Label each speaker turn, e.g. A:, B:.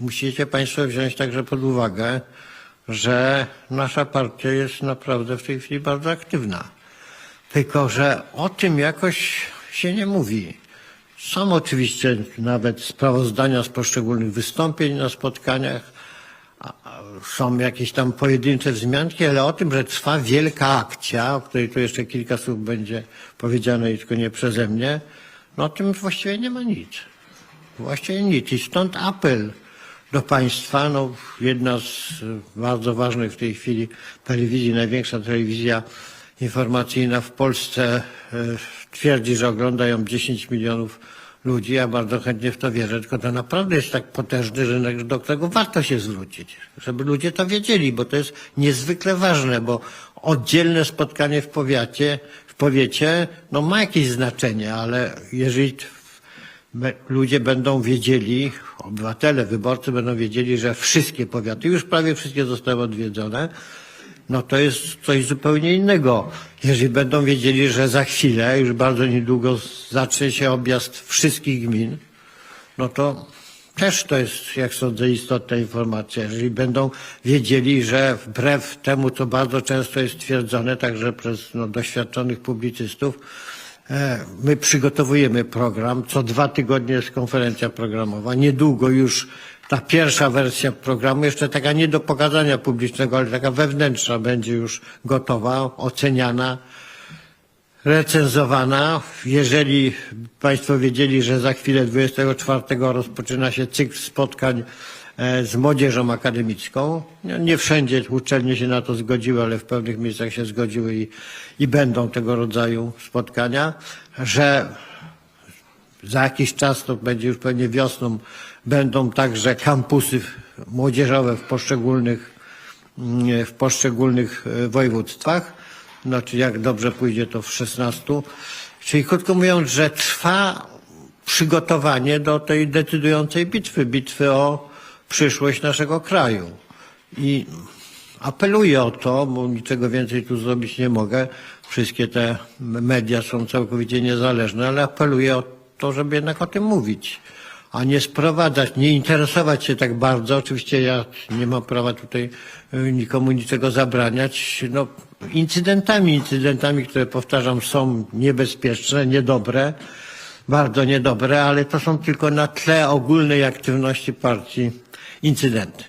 A: musicie Państwo wziąć także pod uwagę, że nasza partia jest naprawdę w tej chwili bardzo aktywna. Tylko, że o tym jakoś się nie mówi. Są oczywiście nawet sprawozdania z poszczególnych wystąpień na spotkaniach, są jakieś tam pojedyncze wzmianki, ale o tym, że trwa wielka akcja, o której tu jeszcze kilka słów będzie powiedziane, i tylko nie przeze mnie, no o tym właściwie nie ma nic. Właściwie nic. I stąd apel do państwa. No, jedna z y, bardzo ważnych w tej chwili telewizji, największa telewizja informacyjna w Polsce y, twierdzi, że oglądają 10 milionów ludzi. Ja bardzo chętnie w to wierzę, tylko to naprawdę jest tak potężny rynek, do którego warto się zwrócić, żeby ludzie to wiedzieli, bo to jest niezwykle ważne, bo oddzielne spotkanie w powiacie, w powiecie, no ma jakieś znaczenie, ale jeżeli ludzie będą wiedzieli, obywatele, wyborcy będą wiedzieli, że wszystkie powiaty, już prawie wszystkie zostały odwiedzone, no to jest coś zupełnie innego. Jeżeli będą wiedzieli, że za chwilę, już bardzo niedługo zacznie się objazd wszystkich gmin, no to też to jest, jak sądzę, istotna informacja. Jeżeli będą wiedzieli, że wbrew temu, co bardzo często jest twierdzone, także przez no, doświadczonych publicystów, my przygotowujemy program. Co dwa tygodnie jest konferencja programowa. Niedługo już ta pierwsza wersja programu, jeszcze taka nie do pokazania publicznego, ale taka wewnętrzna będzie już gotowa, oceniana recenzowana. Jeżeli Państwo wiedzieli, że za chwilę 24 rozpoczyna się cykl spotkań e, z młodzieżą akademicką. No, Nie wszędzie uczelnie się na to zgodziły, ale w pewnych miejscach się zgodziły i, i będą tego rodzaju spotkania, że za jakiś czas, to będzie już pewnie wiosną, będą także kampusy młodzieżowe w poszczególnych, mm, w poszczególnych e, województwach. Znaczy jak dobrze pójdzie to w 16. Czyli krótko mówiąc, że trwa przygotowanie do tej decydującej bitwy, bitwy o przyszłość naszego kraju. I apeluję o to, bo niczego więcej tu zrobić nie mogę. Wszystkie te media są całkowicie niezależne, ale apeluję o to, żeby jednak o tym mówić, a nie sprowadzać, nie interesować się tak bardzo. Oczywiście ja nie mam prawa tutaj y, nikomu niczego zabraniać. No, incydentami, incydentami, które powtarzam, są niebezpieczne, niedobre, bardzo niedobre, ale to są tylko na tle ogólnej aktywności partii incydenty.